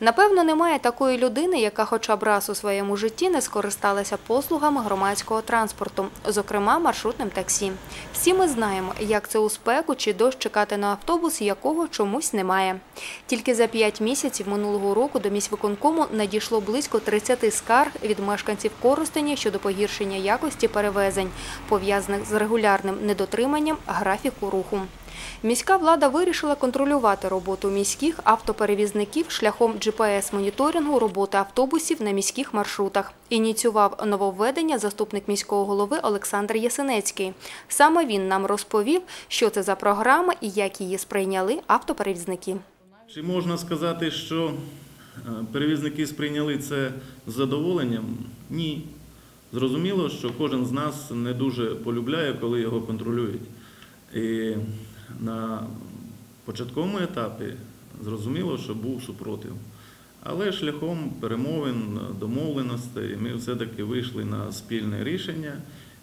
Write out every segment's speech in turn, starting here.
Напевно, немає такої людини, яка хоча б раз у своєму житті не скористалася послугами громадського транспорту, зокрема маршрутним таксі. Всі ми знаємо, як це у спеку чи дощ чекати на автобус, якого чомусь немає. Тільки за п'ять місяців минулого року до міськвиконкому надійшло близько 30 скарг від мешканців Коростеня щодо погіршення якості перевезень, пов'язаних з регулярним недотриманням графіку руху. Міська влада вирішила контролювати роботу міських автоперевізників шляхом GPS-моніторингу роботи автобусів на міських маршрутах. Ініціював нововведення заступник міського голови Олександр Ясенецький. Саме він нам розповів, що це за програма і як її сприйняли автоперевізники. Чи можна сказати, що е, перевізники сприйняли це з задоволенням? Ні. Зрозуміло, що кожен з нас не дуже полюбляє, коли його контролюють. І на початковому етапі зрозуміло, що був супротив. Але шляхом перемовин, домовленостей ми все-таки вийшли на спільне рішення,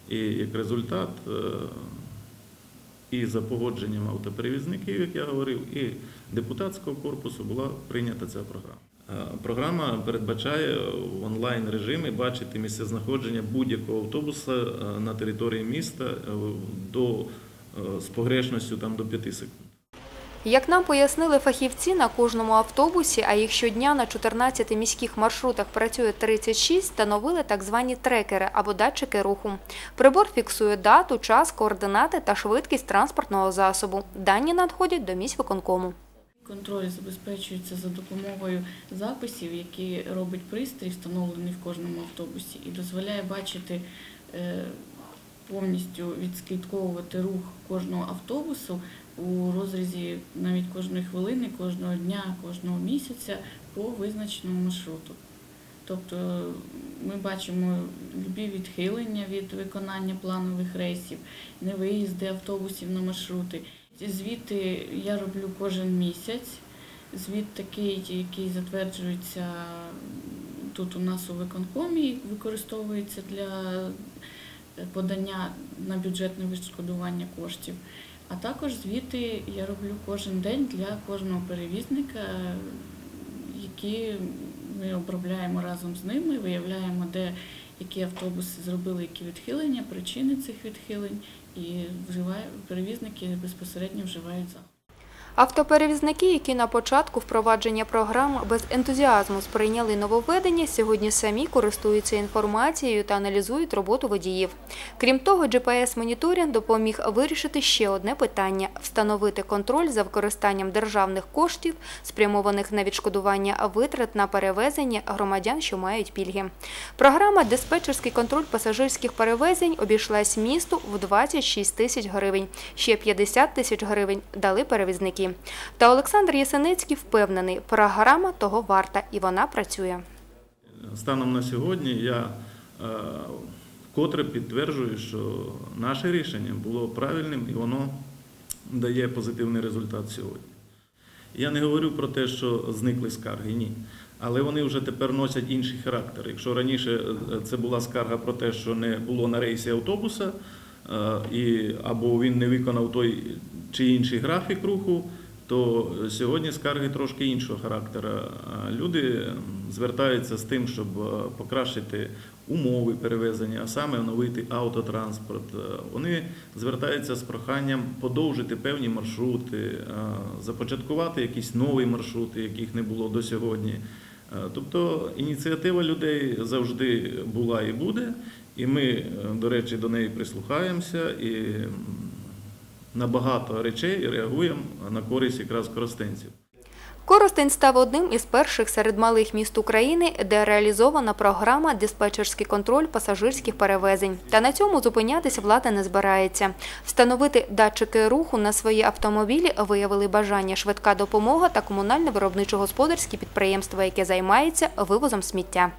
і як результат е, і за погодженням автоперевізників, як я говорив, і депутатського корпусу була прийнята ця програма. Е, Програма передбачає в онлайн режимі бачити місцезнаходження будь-якого автобуса е, на території міста до, з погрешністю там, до 5 секунд. Як нам пояснили фахівці, на кожному автобусі, а їх щодня на 14 міських маршрутах працює 36, встановили так звані трекери або датчики руху. Прибор фіксує дату, час, координати та швидкість транспортного засобу. Дані надходять до міськвиконкому. Контроль забезпечується за допомогою записів, які робить пристрій, встановлений в кожному автобусі, і дозволяє бачити е, повністю відслідковувати рух кожного автобусу у розрізі навіть кожної хвилини, кожного дня, кожного місяця по визначеному маршруту. Тобто ми бачимо любі відхилення від виконання планових рейсів, невиїзди автобусів на маршрути. Звіти я роблю кожен місяць. Звіт такий, який затверджується тут у нас у виконкомі, використовується для подання на бюджетне відшкодування коштів. А також звіти я роблю кожен день для кожного перевізника, які ми обробляємо разом з ними, виявляємо, де які автобуси зробили які відхилення, причини цих відхилень, і перевізники безпосередньо вживають заходи. Автоперевізники, які на початку впровадження програм без ентузіазму сприйняли нововведення, сьогодні самі користуються інформацією та аналізують роботу водіїв. Крім того, GPS-моніторинг допоміг вирішити ще одне питання – встановити контроль за використанням державних коштів, спрямованих на відшкодування витрат на перевезення громадян, що мають пільги. Програма «Диспетчерський контроль пасажирських перевезень» обійшлась місту в 26 тисяч гривень. Ще 50 тисяч гривень дали перевізники. Та Олександр Ясенецький впевнений, програма того варта і вона працює. Станом на сьогодні я е, вкотре підтверджую, що наше рішення було правильним і воно дає позитивний результат сьогодні. Я не говорю про те, що зникли скарги, ні. Але вони вже тепер носять інший характер. Якщо раніше е, це була скарга про те, що не було на рейсі автобуса, е, або він не виконав той чи інший графік руху, то сьогодні скарги трошки іншого характеру. Люди звертаються з тим, щоб покращити умови перевезення, а саме оновити автотранспорт. Вони звертаються з проханням подовжити певні маршрути, започаткувати якісь нові маршрути, яких не було до сьогодні. Тобто ініціатива людей завжди була і буде, і ми, до речі, до неї прислухаємося і на багато речей реагуємо на користь якраз коростенців. Коростень став одним із перших серед малих міст України, де реалізована програма «Диспетчерський контроль пасажирських перевезень». Та на цьому зупинятися влада не збирається. Встановити датчики руху на свої автомобілі виявили бажання швидка допомога та комунальне виробничо-господарське підприємство, яке займається вивозом сміття.